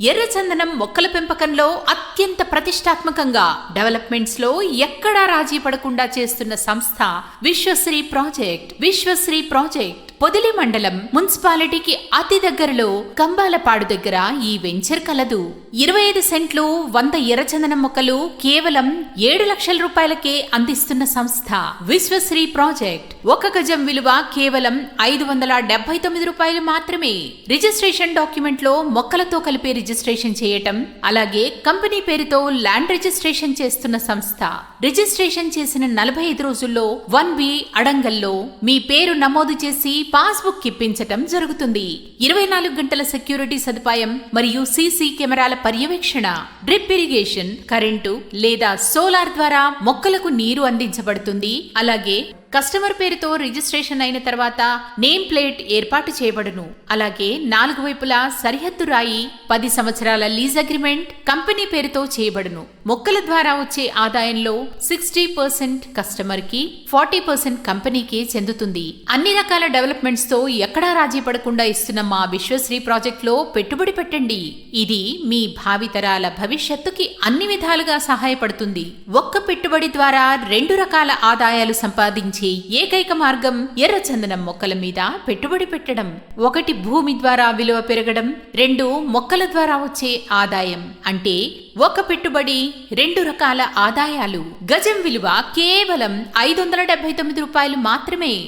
ఎర్రచందనం మొక్కల పెంపకంలో అత్యంత ప్రతిష్టాత్మకంగా డెవలప్మెంట్స్లో ఎక్కడా రాజీ పడకుండా చేస్తున్న సంస్థ విశ్వశ్రీ ప్రాజెక్ట్. విశ్వశ్రీ ప్రాజెక్ట్. పొదిలి మండలం మున్సిపాలిటీకి అతి దగ్గరలో కంబాలపాడు దగ్గర ఈ వెంచర్ కలదు. ఇరవై ఐదు సెంట్లు వంద ఎర్రచందనం మొక్కలు కేవలం ఏడు లక్షల రూపాయలకే అందిస్తున్న సంస్థ విశ్వశ్రీ ప్రాజెక్ట్. ఒక గజం విలువ కేవలం ఐదు వందల డెబ్బై తొమ్మిది రూపాయలు మాత్రమే. రిజిస్ట్రేషన్ డాక్యుమెంట్లో మొక్కలతో కలిపి రిజిస్ట్రేషన్ చేయటం అలాగే కంపెనీ పేరుతో ల్యాండ్ రిజిస్ట్రేషన్ చేస్తున్న సంస్థ. రిజిస్ట్రేషన్ చేసిన నలభై ఐదు రోజుల్లో వన్ బి అడంగల్లో మీ పేరు నమోదు చేసి పాస్బుక్ ఇప్పించటం జరుగుతుంది. ఇరవై నాలుగు గంటల సెక్యూరిటీ సదుపాయం మరియు సీసీ కెమెరాల పర్యవేక్షణ డ్రిప్ ఇరిగేషన్ కరెంటు లేదా సోలార్ ద్వారా మొక్కలకు నీరు అందించబడుతుంది. అలాగే కస్టమర్ పేరుతో రిజిస్ట్రేషన్ అయిన తర్వాత నేమ్ ప్లేట్ ఏర్పాటు చేయబడును. అలాగే నాలుగు వైపులా సరిహద్దు రాయి పది సంవత్సరాల లీజ్ అగ్రిమెంట్ కంపెనీ పేరుతో చేయబడును. మొక్కల ద్వారా వచ్చే ఆదాయంలో సిక్స్టీ పర్సెంట్ కస్టమర్కి ఫార్టీ పర్సెంట్ కంపెనీకి చెందుతుంది. అన్ని రకాల డెవలప్మెంట్స్తో ఎక్కడా రాజీ పడకుండా ఇస్తున్న మా విశ్వశ్రీ ప్రాజెక్ట్లో పెట్టుబడి పెట్టండి. ఇది మీ భావితరాల భవిష్యత్తుకి అన్ని విధాలుగా సహాయపడుతుంది. ఒక్క పెట్టుబడి ద్వారా రెండు రకాల ఆదాయాలు సంపాదించే ఏకైక మార్గం ఎర్రచందనం మొక్కల మీద పెట్టుబడి పెట్టడం. ఒకటి భూమి ద్వారా విలువ పెరగడం రెండు మొక్కల ద్వారా వచ్చే ఆదాయం. అంటే ఒక పెట్టుబడి రెండు రకాల ఆదాయాలు. గజం విలువ కేవలం ఐదు వందల డెబ్బై తొమ్మిది రూపాయలు మాత్రమే.